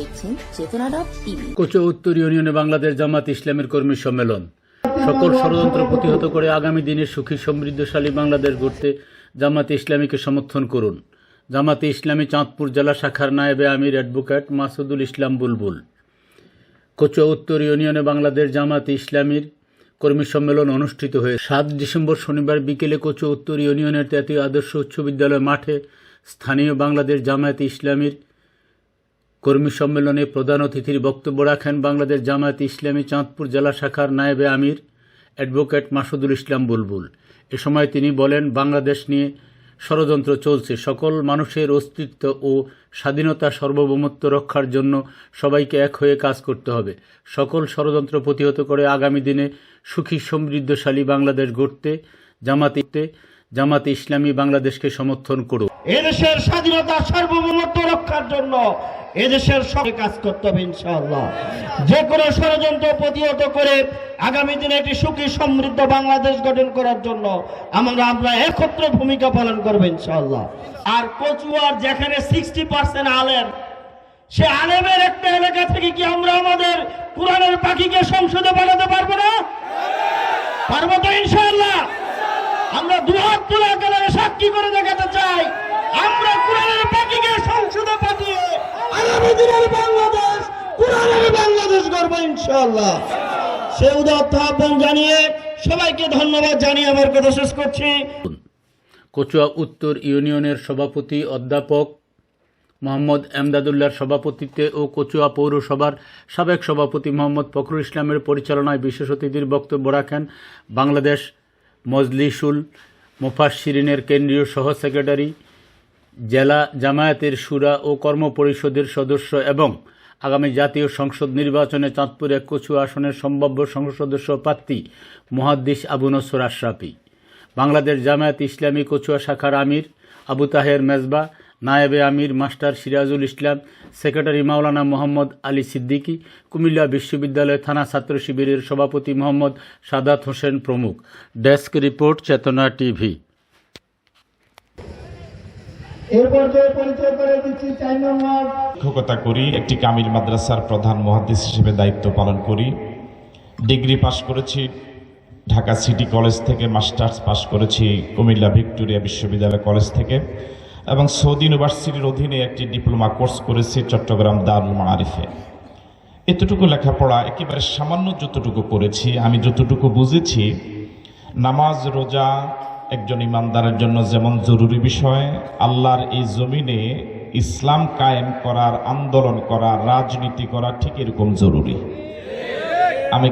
দেখছেন চেতনা dot TV. কোচো উত্তর ইউনিয়নে বাংলাদেশ জামাত ইসলামের কর্মী সম্মেলন। সকল ষড়যন্ত্র প্রতিহত করে আগামী দিনে সুখী, সমৃদ্ধশালী বাংলাদেশ গড়তে জামাতে ইসলামীকে সমর্থন করুন। জামাতে ইসলামী চাঁদপুর জেলা শাখার নায়েবে আমির অ্যাডভোকেট মাসুদুল ইসলাম বুলবুল। কোচো উত্তর ইউনিয়নে বাংলাদেশ জামাতে ইসলামীর কর্মী সম্মেলন অনুষ্ঠিত হয়ে সাত ডিসেম্বর শনিবার বিকেলে কোচো উত্তর ইউনিয়নের জাতীয় আদর্শ উচ্চ বিদ্যালয় মাঠে স্থানীয় বাংলাদেশ জামায়াতে ইসলামীর কর্মী সম্মেলনে প্রধান অতিথির বক্তব্য রাখেন বাংলাদেশ জামায়াত ইসলামী চাঁদপুর জেলা শাখার নায়েবে আমির অ্যাডভোকেট মাসুদুল ইসলাম বুলবুল। এ সময় তিনি বলেন, বাংলাদেশ নিয়ে ষড়যন্ত্র চলছে। সকল মানুষের অস্তিত্ব ও স্বাধীনতা সার্বভৌমত্ব রক্ষার জন্য সবাইকে এক হয়ে কাজ করতে হবে। সকল ষড়যন্ত্র প্রতিহত করে আগামী দিনে সুখী সমৃদ্ধশালী বাংলাদেশ গড়তে, জামাতে জামাতে ইসলামী বাংলাদেশকে সমর্থন করুক। এদেশের স্বাধীনতা সার্বভৌমত্ব রক্ষার জন্য এদেশের সঙ্গে কাজ করতে হবে, ইনশাআল্লাহ। যে কোনো ষড়যন্ত্র প্রতিহত করে আগামী দিনে একটি সুখী, সমৃদ্ধ বাংলাদেশ গঠন করার জন্য আমরা আমরা একত্র ভূমিকা পালন করব, ইনশাআল্লাহ। আর কচুয়ার যেখানে সিক্সটি পার্সেন্ট আলেম, সে আলেমের একটা এলাকা থেকে কি আমরা আমাদের কোরআনের পাখিকে সংসদে পাঠাতে পারব না পারব তো ইনশাআল্লাহ আমরা দুহাত তুলে একেবারে করে দেখাতে চাই। আমরা কোরআনের পাখিকে সংসদে পাঠিয়ে আগামী দিনের বাংলাদেশ, কোরআনের বাংলাদেশ গর্ব ইনশাআল্লাহ। সে উদাত্ত আহ্বান জানিয়ে সবাইকে ধন্যবাদ জানিয়ে আমার কথা শেষ করছি। কচুয়া উত্তর ইউনিয়নের সভাপতি অধ্যাপক মোহাম্মদ এমদাদুল্লাহর সভাপতিত্বে ও কচুয়া পৌরসভার সাবেক সভাপতি মোহাম্মদ ফখরুল ইসলামের পরিচালনায় বিশেষ অতিথির বক্তব্য রাখেন বাংলাদেশ মজলিসুল মুফাসসিরিনের কেন্দ্রীয় সহ সেক্রেটারি, জেলা জামায়াতের সুরা ও কর্ম পরিষদের সদস্য এবং আগামী জাতীয় সংসদ নির্বাচনে চাঁদপুর এক কচু আসনের সম্ভাব্য সংসদ সদস্য প্রার্থী মহাদ্দিস আবু নসর আশরাফি, বাংলাদেশ জামায়াত ইসলামী কচুয়া শাখার আমির আবু তাহের মেজবা নায়েবে আমির মাস্টার সিরাজুল ইসলাম সেক্রেটারি মাওলানা মোহাম্মদ আলী সিদ্দিকী কুমিল্লা বিশ্ববিদ্যালয় থানা ছাত্র শিবিরের সভাপতি মোহাম্মদ সাদাত হোসেন প্রমুখ। Desk report Chetona TV. এরপর যে পরিচয় করে দিচ্ছি চার নম্বর। শিক্ষকতা করি একটি কামিল মাদ্রাসার প্রধান মহাদিস হিসেবে দায়িত্ব পালন করি। ডিগ্রি পাশ করেছি ঢাকা সিটি কলেজ থেকে মাস্টার্স পাশ করেছি কুমিল্লা ভিক্টোরিয়া বিশ্ববিদ্যালয় কলেজ থেকে। এবং সৌদি ইউনিভার্সিটির অধীনে একটি ডিপ্লোমা কোর্স করেছি চট্টগ্রাম দারুল মারিফে। এতটুকু লেখাপড়া একেবারে সামান্য যতটুকু করেছি, আমি যতটুকু বুঝেছি, নামাজ, রোজা, একজন ইমানদারের জন্য যেমন জরুরি বিষয়, আল্লাহর এই জমিনে ইসলাম কায়েম করার, আন্দোলন করা রাজনীতি করা ঠিক এরকম জরুরি। আমি